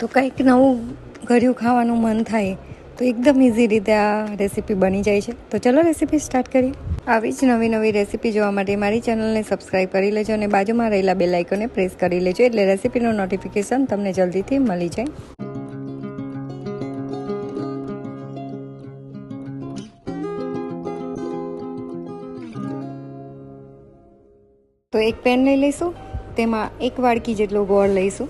તો કંઈક નવું ઘર્યું ખાવાનું મન થાય તો એકદમ ઇઝી રીતે આ રેસીપી બની જાય છે. તો ચલો રેસીપી સ્ટાર્ટ કરીએ. આવી જ નવી નવી રેસીપી જોવા માટે મારી ચેનલને સબસ્ક્રાઈબ કરી લેજો અને બાજુમાં રહેલા બેલ આઇકોને પ્રેસ કરી લેજો એટલે રેસીપીનું નોટિફિકેશન તમને જલ્દીથી મળી જાય. તો એક પેન લઈ લઈશું, તેમાં એક વાડકી જેટલું ગોળ લઈશું.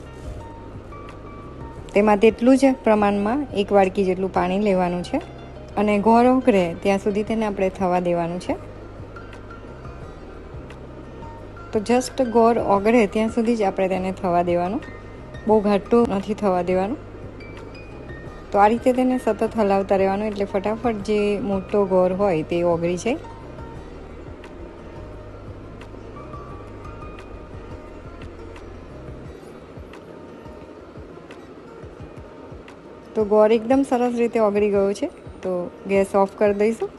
તેમાં તેટલું જ પ્રમાણમાં એક વાડકી જેટલું પાણી લેવાનું છે અને ગોળ ઓગળે ત્યાં સુધી તેને આપણે થવા દેવાનું છે. તો જસ્ટ ગોળ ઓગળે, ત્યાં સુધી જ આપણે તેને થવા દેવાનું. બહુ ઘાટું નથી થવા દેવાનું. તો આ રીતે તેને સતત હલાવતા રહેવાનું, એટલે ફટાફટ જે મોટો ગોળ હોય તે ઓગળી જાય. તો ગોળ એકદમ સરસ રીતે ઓગળી ગયો છે. તો ગેસ ઓફ કરી દઈશું.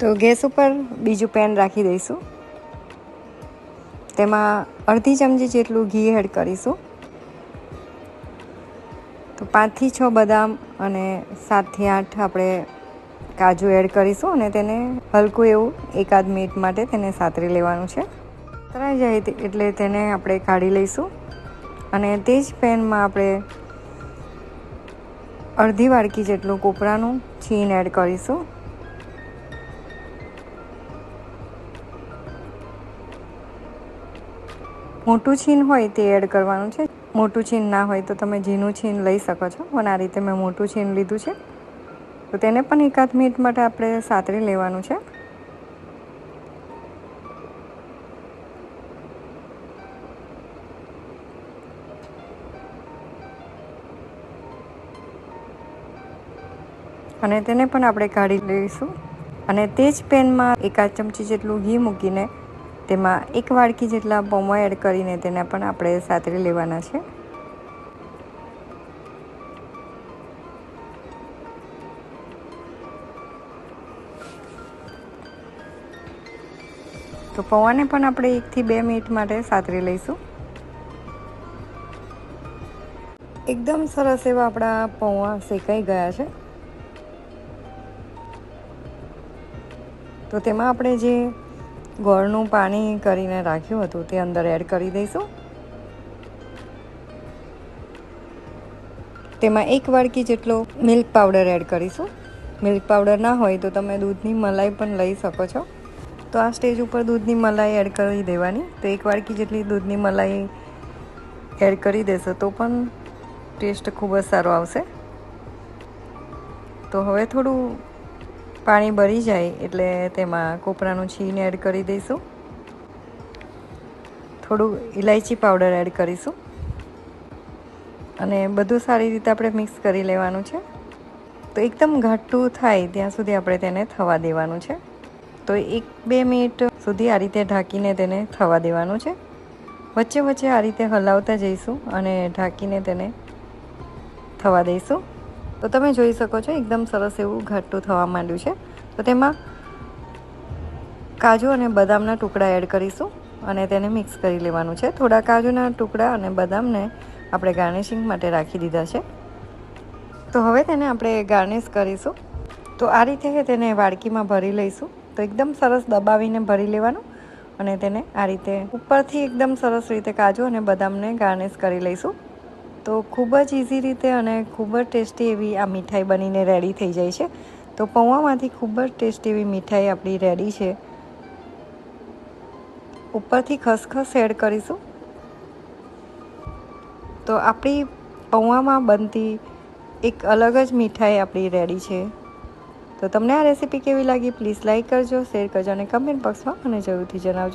તો ગેસ ઉપર બીજું પેન રાખી દઈશું. તેમાં અડધી ચમચી જેટલું ઘી એડ કરીશું. તો પાંચથી છ બદામ અને સાતથી આઠ આપણે કાજુ એડ કરીશું અને તેને હલકું એવું એકાદ મિનિટ માટે તેને સાતરી લેવાનું છે. તરાઈ જાય એટલે તેને આપણે કાઢી લઈશું. અને તે જ પેનમાં આપણે અડધી વાડકી જેટલું કોપરાનું છીન એડ કરીશું. મોટું છીન હોય તે એડ કરવાનું છે. મોટું છીન ના હોય તો તમે ઝીણું છીન લઈ શકો છો. પણ આ રીતે મેં મોટું છીન લીધું છે. તો તેને પણ એકાદ મિનિટ માટે આપણે સાતરી લેવાનું છે. અને તેને પણ આપણે કાઢી લઈશું. અને તે જ પેનમાં એકાદ ચમચી જેટલું ઘી મૂકીને તેમાં એક વાડકી જેટલા પૌવા એડ કરીને તેને પણ આપણે સાતરી લેવાના છે. તો પૌવાને પણ આપણે એકથી બે મિનિટ માટે સાતરી લઈશું. એકદમ સરસ એવા આપણા પૌવા શેકાઈ ગયા છે. તો તેમાં આપણે જે ગોળનું પાણી કરીને રાખ્યું હતું તે અંદર એડ કરી દઈશું. તેમાં એક વાડકી જેટલો મિલ્ક પાવડર એડ કરીશું. મિલ્ક પાવડર ના હોય તો તમે દૂધની મલાઈ પણ લઈ શકો છો. તો આ સ્ટેજ ઉપર દૂધની મલાઈ એડ કરી દેવાની. તો એક વાડકી જેટલી દૂધની મલાઈ એડ કરી દેશો તો પણ ટેસ્ટ ખૂબ જ સારો આવશે. તો હવે થોડું પાણી બળી જાય એટલે તેમાં કોપરાનું છીણ એડ કરી દઈશું. થોડું ઇલાયચી પાવડર એડ કરીશું. અને બધું સારી રીતે આપણે મિક્સ કરી લેવાનું છે. તો એકદમ ઘાટું થાય ત્યાં સુધી આપણે તેને થવા દેવાનું છે. તો એક બે મિનિટ સુધી આ રીતે ઢાંકીને તેને થવા દેવાનું છે. વચ્ચે વચ્ચે આ રીતે હલાવતા જઈશું અને ઢાંકીને તેને થવા દઈશું. તો તમે જોઈ શકો છો, એકદમ સરસ એવું ઘાટું થવા માંડ્યું છે. તો તેમાં કાજુ અને બદામના ટુકડા એડ કરીશું અને તેને મિક્સ કરી લેવાનું છે. થોડા કાજુના ટુકડા અને બદામને આપણે ગાર્નિશિંગ માટે રાખી દીધા છે. તો હવે તેને આપણે ગાર્નિશ કરીશું. તો આ રીતે તેને વાડકીમાં ભરી લઈશું. તો એકદમ સરસ દબાવીને ભરી લેવાનું અને તેને આ રીતે ઉપરથી એકદમ સરસ રીતે કાજુ અને બદામને ગાર્નિશ કરી લઈશું. તો ખૂબ જ ઇઝી રીતે અને ખૂબ જ ટેસ્ટી એવી આ મીઠાઈ બનીને રેડી થઈ જાય છે. તો પૌવામાંથી ખૂબ જ ટેસ્ટી એવી મીઠાઈ આપણી રેડી છે. ઉપરથી ખસખસ એડ કરીશું. તો આપણી પૌવામાં બનતી એક અલગ જ મીઠાઈ આપણી રેડી છે. તો તમને આ રેસીપી કેવી લાગી? પ્લીઝ લાઇક કરજો શેર કરજો અને કમેન્ટ બોક્સમાં મને જરૂરથી જણાવજો.